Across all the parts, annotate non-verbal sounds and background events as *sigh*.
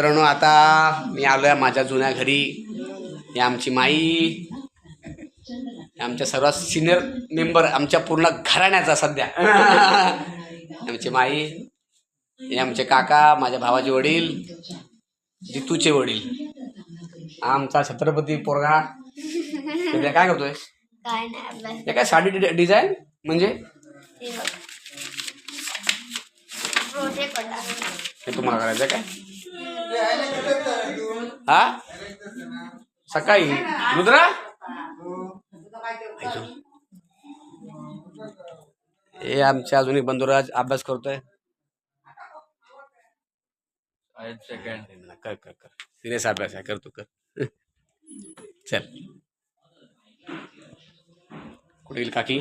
मित्रांनो आता मी आलो आहे माझ्या जुन्या घरी. ही आमची माई. आमच्या सर्वात सिनियर मेंबर आमच्या पूर्ण घराण्याचा सध्या. आमची माई. हे आमचे काका माझ्या भावाचे वडील जितूचे वडील. आमचा छत्रपती पोरगा. सध्या काय करतोय काय नाही अभ्यास हे काय साडी डि- डिझाईन म्हणजे? हे हे तुम्हाला करायचं काय? हा? सकाळी. रुद्रा? हे आमच्या अजून एक बंधुराज अभ्यास करतोय. कर कर कर. सिरियस अभ्यास आहे. करतो कर. चल. कुठे गेली काकी?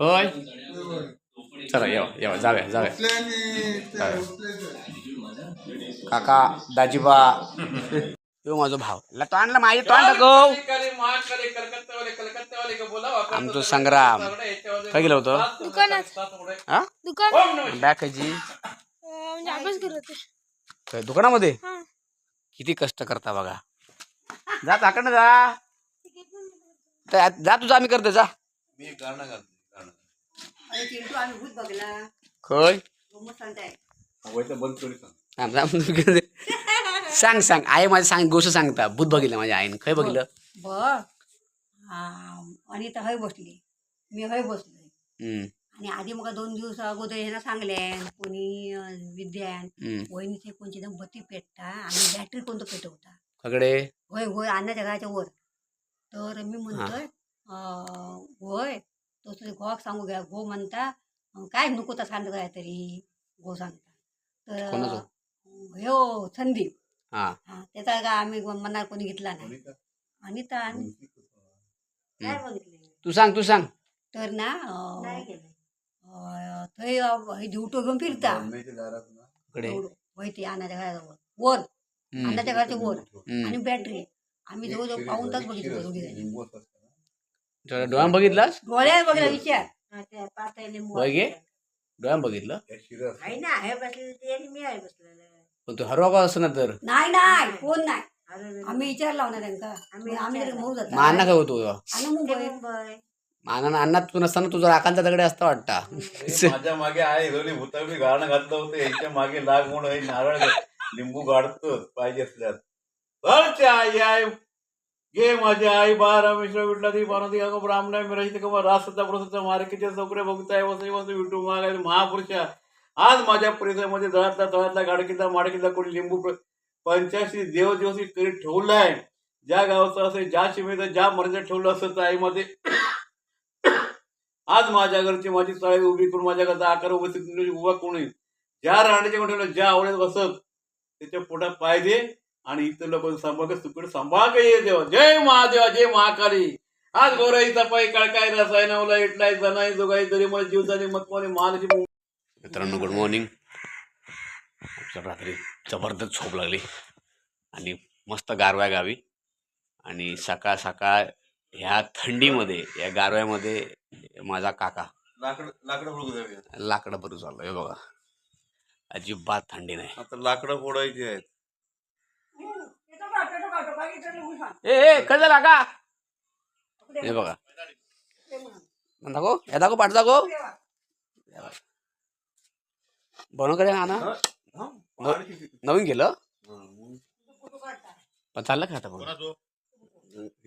होय? चला येवा येवा जाऊया जाऊया काका दाजीबा. यो माझा भाव ला तो आणला माझे तो आणला गो आमचं संग्राम. काय गेलं होतं? दुकानात. हा? दुकान. म्हणजे अभ्यास करत होते. काय दुकानामध्ये. किती कष्ट करता बघा. जा ताकडनं जा. त्या- जा तुझा आम्ही करते जा. अरे चिंटू आम्ही भूत बघला. खय मग सांगताय. थांब, थांब. सांग सांग. आई माझी सांग गोष्ट सांगता. भूत बघितलं माझ्या आईनं. खय बघितलं? बघ हा अनिता हय बसली. मी हय बसलोय. हम्म, आणि आधी मग दोन दिवस अगोदर ह्यानं सांगल्यान कोणी अं, विद्यान हम्म. वहिनीचे कोणची एकदम बत्ती पेटता आणि बॅटरी कोणतं पेटवता. सगळे होय होय अन्नाच्या घराच्या वर. तर मी म्हणतोय अं, होय तो तुझे गोक सांगू घ्या गो म्हणता अं, काय नको तर सांगत काय तरी गो सांगता. तर कोणाचं? अं, ह्यो संदीप. हा. हा त्याचा का आम्ही मनात कोणी घेतला नाही. अनिता. आणि काय बघितले तू सांग तू सांग. तर ना अं, अं, थंय अं, हे दिवटो घेऊन फिरता. कडे होय ते अन्नाच्या घराजवळ. वर. हम्म, अन्नाच्या घराच्या वर. हम्म. आणि बॅटरी. आम्ही जवळजवळ पाऊन तास बघितलं दोघी तुझ्या डोळ्यात बघितलास डोळ्यात बघितला विचार. होय गे डोळ्यात बघितलं. आहे ना हे बसलेलं ते आणि मी आहे बसलेलं. पण तू हरवा का असं ना तर? नाही नाही कोण नाही. आम्ही विचार लावणार त्यांका आम्ही आम्ही तरी मऊ जातो. माना काय होतो आणि मुंबई. माना अन्नात तू नसताना तुझा राखांचा दगडे असता वाटता. *laughs* माझ्या मागे आहे दोन्ही भूता मी गाणं घातलं होतं. यांच्या मागे लाग म्हणून हे नारळ लिंबू गाडतो पाहिजे असल्यास आई ये माझे आई बा मिश्र विटला ती पार्वती अंग ब्राह्मण मिराजी कमा रासचा प्रसत्ता मार्केटच्या चौकड्या बघताय वसई वसई विटू मागाय महापुरुषा. आज माझ्या परिसरामध्ये दळातला तळातला गाडकीतला माडकीतला कोणी लिंबू प्र- पंच्याऐंशी देव दिवशी करीत ठेवलाय? ज्या गावाचं असेल ज्या शिमेचं ज्या मर्यादा ठेवलं असं त्या आईमध्ये आज माझ्या घरची माझी चाळी उभी करून माझ्या घरचा आकार उभा उभा कोणी ज्या राहण्याच्या ठेवलं ज्या आवडत बसत त्याच्या पोटात पाय दे. आणि इतर लोक सांभाळ सुकड सांभाळ का ये देवा. जय महादेवा जय महाकाली. आज गोराई तपाई काळकाय रसायनावला इटलाय जनाई जोगाई तरी मला जीव झाली मत मला महालची मित्रांनो गुड मॉर्निंग रात्री जबरदस्त झोप लागली. आणि मस्त गारवा गावी. आणि सकाळ सकाळ ह्या थंडीमध्ये या गारव्यामध्ये माझा काका लाकड लाकडं लाकडं भरू चाललो हे बघा. अजिबात थंडी नाही. आता लाकडं फोडायची आहेत. ए ए काय झाला का? हे बघा. दाखव. हे दाखव पाठ दाखव. बनव करे ना नवीन केलं? पण चाललं का आता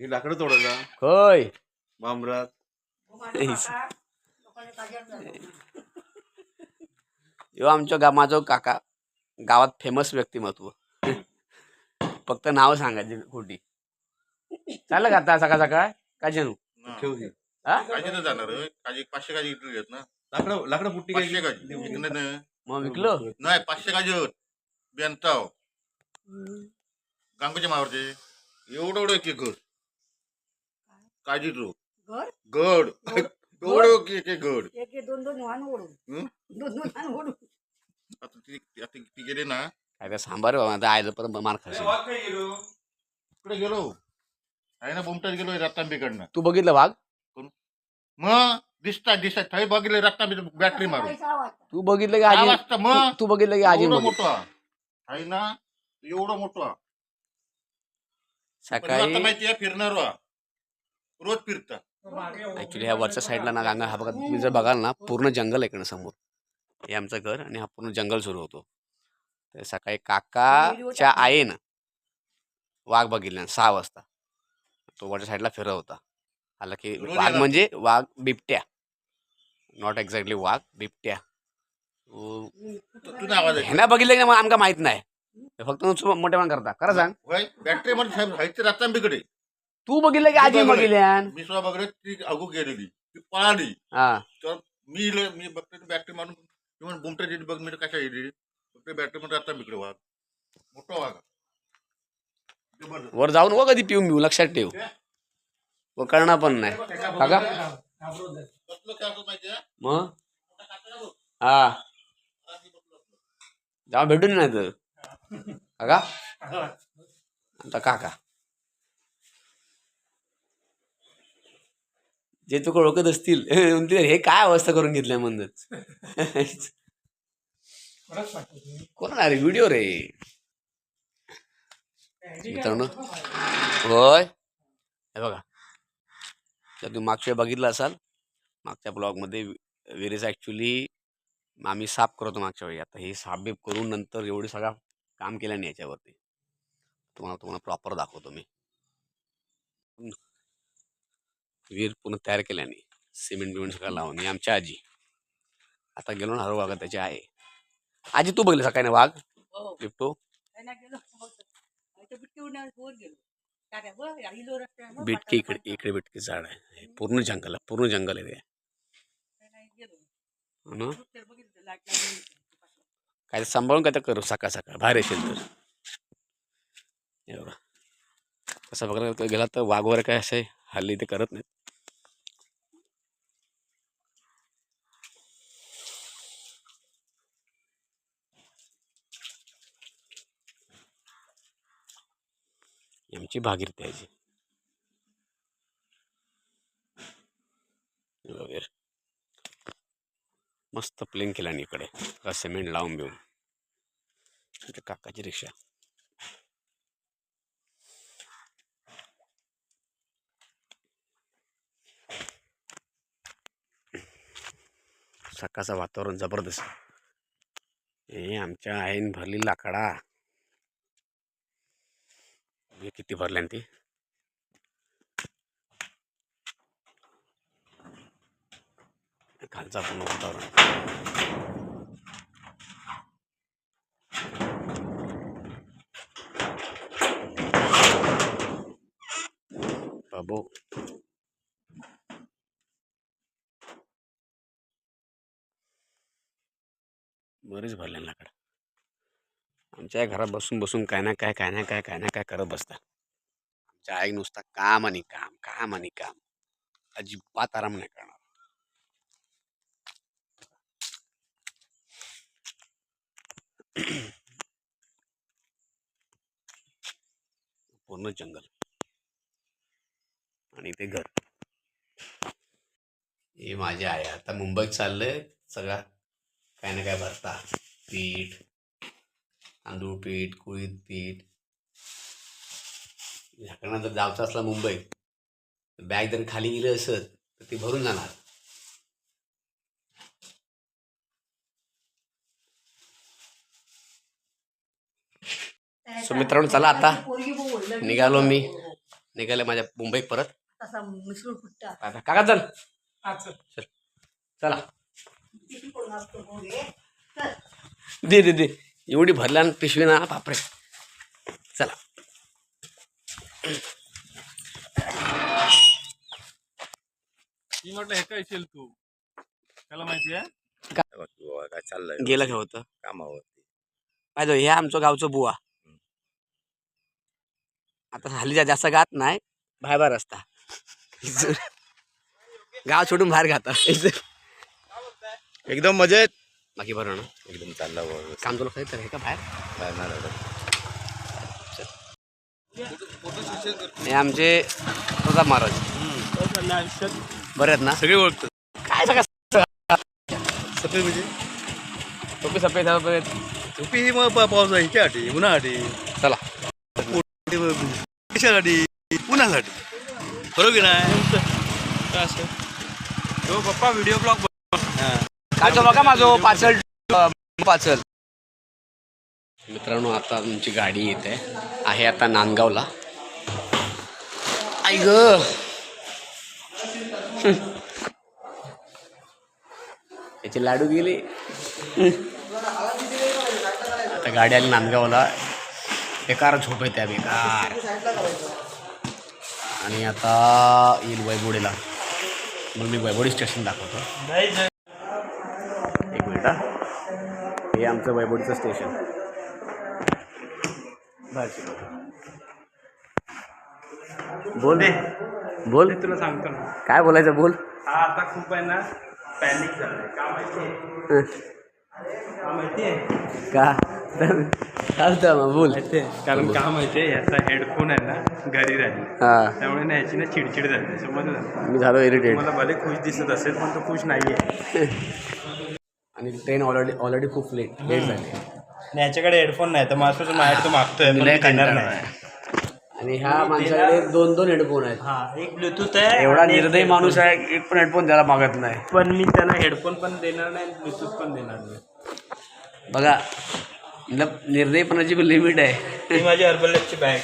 ही लाकडं तोडायला. होय. बांबरात. यो आमच्या गा माझं काका. गावात फेमस व्यक्तिमत्व. फक्त नाव सांगायची खोटी. चाललं का आता सकाळ सकाळ? काय जनू ठेव. हा? काजी न जाणार होय. काजी पाचशे काजी इटली आहेत ना? लाकडं लाकडं पुट्टी पाचशे काजी. इकडनं न- मग विकलं? नाही पाचशे काजी होत. बेंताव. गांगूच्या मावरचे. एवढं एवढं एक एक घड काजी घर? गड. *laughs* एवढं एक एक एक घड एक एक दोन दोन वाहन ओढून. हं? दोन दोन वाहन ओढून. आता ती आता ती गेले ना काय काय सांबार बाबा आता आयलं परत मार खाशील. इकडे गेलो? आहे ना बोमटात गेलो रत्तांबीकडनं तू बघितलं वाघ? मग दिसतात दिसतात थंय बघितले रत्ना बॅटरी मारून. तू बघितलं की आजी वाजता मग. तू- तू बघितलं की आजी एवढं बघितलं मोठं. आहे ना एवढं मोठं. पण सकाळी माहिती आहे फिरणार वा. रोज फिरता. ऍक्च्युली ह्या वरच्या साईडला ना गांगा हा बघा तुम्ही जर बघाल ना पूर्ण जंगल आहे इकडं समोर. हे आमचं घर आणि हा पूर्ण जंगल सुरू होतो. तर सकाळी काकाच्या आईनं वाघ बघितला सहा वाजता. तो वरच्या साईडला फिरत होता. आला की वाघ. म्हणजे वाघ बिबट्या. नॉट एक्झॅक्टली वाघ बिबट्या. ह्यांना बघितलं की मग आमका माहीत नाही. फक्त नुसतं मोठेपण करता. खरं सांग. बॅटरी मध्ये साहेब साहित्य रत्ना बिकडे तू बघितलं की आजी बघितलंय. बघितल्यान? मी बघले ती अगू गेलेली. ती पळाली. हा. तर मी इले- मी बॅटरी मारून. म्हणून बुमटे बघ मी कशा येईल? फक्त बॅटरी मध्ये रत्ना बिकडे वाघ. मोठा वाघ. जबरदस्त. वर जाऊन व कधी पिऊन पिऊ लक्षात ठेव. व कळणार पण नाही. काका? कसलं काय असं माहिती आहे? मग? हा. जाऊ भेटून नाही तर. काका? आता काका. जे तुका ओळखत असतील *laughs* म्हणतील, हे काय अवस्था करून घेतल्या म्हणत *laughs* *laughs* कोण अरे व्हिडिओ रे. मित्रांनो. होय. हे बघा. जर तुम्ही मागच्या बघितलं असाल मागच्या ब्लॉगमध्ये विरेज ॲक्च्युली आम्ही साफ करतो मागच्या वेळी. आता हे साफ बीप करून नंतर एवढी सगळा काम केल्याने याच्यावरती. तुम्हाला तुम्हाला प्रॉपर दाखवतो मी. विहीर पूर्ण तयार केल्याने सिमेंट बिमेंट सगळं लावून आमच्या आमची आजी. आता गेलो ना हरो त्याची आहे. आजी तू बघली सकाळी वाघ? बिबटो बिटके इकडे इकडे बिटके झाड आहे. हे पूर्ण जंगल आहे पूर्ण जंगल आहे ते हो काय सांभाळून काय तर करू सकाळ सकाळ बाहेर येशील तर. तसं बघायला गेला तर वाघ वगैरे काय असे हल्ली ते करत नाहीत. यांची आमची भागीरथी आहे जी. वगैरे मस्त प्लेन केला आणि इकडे. का सिमेंट लावून बिवून. काकाची रिक्षा. सकाळचं वातावरण जबरदस्त. हे आमच्या आईन भरली लाकडा. हे किती भरल्या ते? खालचा पण वातावरण बाबू. बरीच भरल्या लाकडं. आमच्या घरात बसून बसून काय ना काय काय ना काय काय ना काय करत बसतात. आमच्या आई नुसता काम आणि काम काम आणि काम. अजिबात आराम नाही करणार. पूर्ण जंगल. आणि ते घर. हे माझी आई आता मुंबईत चाललंय सगळा. काय ना काय भरता. पीठ तांदूळ पीठ कुळीत पीठ. ह्याकडनं जर जायचं असला मुंबईत बॅग जर खाली गेली असत तर ती भरून जाणार. So, मित्रांनो, चला आता. निघालो मी. निघाले माझ्या मुंबईत परत. आता काका चल? चल. दे दे दे. एवढी भरल्या ना पिशवी ना बापरे. चला. मी म्हटलं हे काय येशील तू? त्याला माहिती आहे? काय चाललंय? गेलं काय होतं? कामावरती. पाहिजे हे आमचं गावचं बुवा. आता हल्ली जास्त गात नाही बाहेर बाहेर असता गाव सोडून बाहेर घाता एकदम मजेत. बाकी बरं ना. एकदम चालला बुवा. काम तुला काही तर आहे का बाहेर? काय नाही. हे आमचे प्रताप महाराज. बरे आहेत ना? सगळे ओळखतात काय सगळं सफेद म्हणजे? सफेद सफेद टोपी ही मग पा- पावसाळ्याची उन्हाळ्यासाठी. चला. कशासाठी? उन्हासाठी. बरोबर की नाही? काय असं? हो पप्पा व्हिडिओ ब्लॉग कालचं बघा माझं पार्सल पार्सल मित्रांनो आता तुमची गाडी येते आहे आता नांदगावला. आई ग. त्याचे लाडू गेले. आता गाडी आली नांदगावला. बेकार झोप येते बेकार. आणि आता येईल वैभोडीला मग मी वैभोडी स्टेशन दाखवतो एक मिनिट हा. हे आमचं वैभवडीचं स्टेशन बोल. बोल. तुला सांगतो ना. काय बोलायचं बोल. हा आता खूप आहे ना पॅनिक झालाय. का का माहितीये का? चालतं मग बोल. कारण का माहितीये याचा हेडफोन आहे ना घरी राहील. हा. त्यामुळे ना याची ना चिडचिड झाली. समजलं? मी झालो इरिटेड मला भले खुश दिसत असेल पण तो खुश नाहीये. *laughs* आणि ट्रेन ऑलरेडी ऑलरेडी खूप लेट लेट झाली. आणि याच्याकडे हेडफोन नाही तर मास्टर माझ्याकडे तो मागतोय पण नाही. आहे. आणि ह्या माणसाकडे दोन दोन हेडफोन आहेत. हा एक ब्लूटूथ आहे एवढा निर्दयी. माणूस आहे एक पण हेडफोन त्याला मागत नाही. पण मी त्याला हेडफोन पण देणार नाही ब्लूटूथ पण देणार नाही. बघा मतलब निर्दयीपणाची पण लिमिट आहे. ही माझी हर्बलची बॅग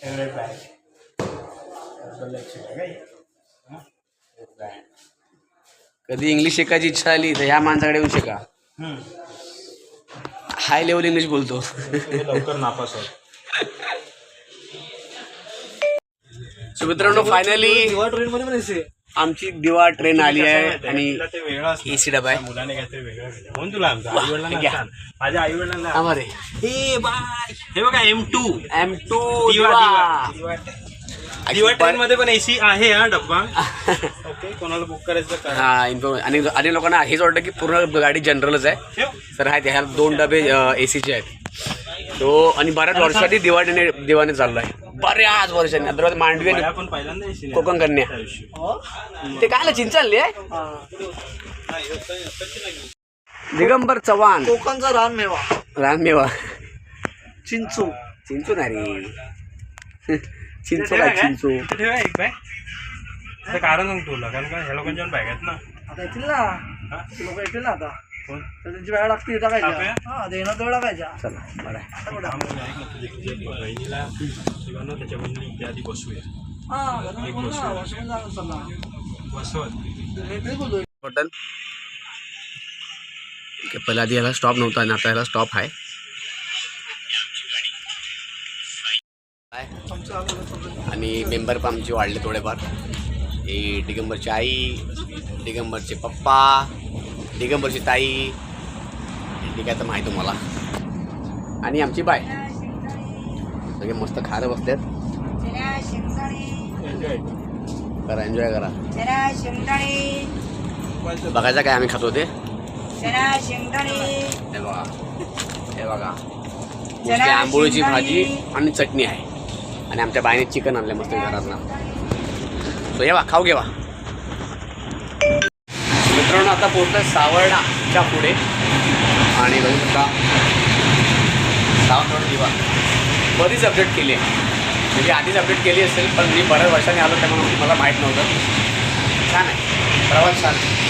फेवरेट बॅग कधी इंग्लिश शिकायची इच्छा आली तर ह्या माणसाकडे येऊन शिका. हाय लेवल इंग्लिश बोलतो. लवकर नापास होत सो मित्रांनो फायनली आमची दिवा ट्रेन आली आहे आणि. ए सी डबा आहे. मुलाने काहीतरी वेगळं केलं. म्हणून तुला आमचं? आई वडिलांना घ्या. सांग. माझ्या आई वडिलांना आम्हाला हे बाय. हे बघा एम टू एम टू दिवा दिवा. ट्रेन मध्ये पण एसी आहे हा डब्बा. *laughs* ओके कोणाला बुक करायचं तर करा. हा इन्फॉर्मेशन आणि आणि लोकांना हेच वाटतं की पूर्ण गाडी जनरलच आहे. ठेव. तर आहे ह्या दोन डबे ए सीचे आहेत. तो आणि बऱ्याच वर्षांनी दिवाळीने दिवाने चाललाय. बऱ्याच वर्षांनी. अदरवाईज मांडवी आणि बाया पण पहिल्यांदा. कोकण कन्या दिवशी. ते काय चिंच चालली आहे दिगंबर चव्हाण. कोकणचा रानमेवा रानमेवा चिंचू. चिंचू नाही रे. चिंचू काय? चिंचू? ठेवा एक बॅग त्याचं कारण सांगतो तुला कारण का ह्या लोकांच्या बॅग आहेत ना. आता येतील ना. लोक येतील ना आता. कोण? त्यांची टाकूया? टाकायच्या. हा देणार तेवढं टाकायच्या. चला बरं आहे. काम करूया, ऐक ना, तुझ्या- तुझ्या बहिणीला किंवा ना त्याच्या बहिणीला इथे आधी बसूया हा घरून बोलू ना, वाशिम जा चला. बसवत मी तेच बोलतोय. बटन ठीक आहे पहिला आधी याला स्टॉप नव्हता आणि आता याला स्टॉप आहे. आणि मेंबर पण आमचे वाढले थोडेफार. हे दिगंबरची आई दिगंबरचे पप्पा दिगंबरची ताई. ठीक आहे तर माहीत तुम्हाला. आणि आमची बाय. सगळे मस्त खायला बसलेत. करा एन्जॉय करा. बघायचं काय आम्ही खातो ते. बघा. हे बघा. आंबोळीची भाजी आणि चटणी आहे. आणि आमच्या बाईने चिकन आणलं मस्त घरात ना सो येवा खाऊ घेवा मित्रांनो आता पोहोचलं सावर्णाच्या पुढे. आणि बघू शकता सावण दिवा बरीच अपडेट केली आहे. म्हणजे आधीच अपडेट केली असेल पण मी बऱ्याच वर्षांनी आलो त्यामुळे मला माहीत नव्हतं. छान आहे. प्रवास छान आहे.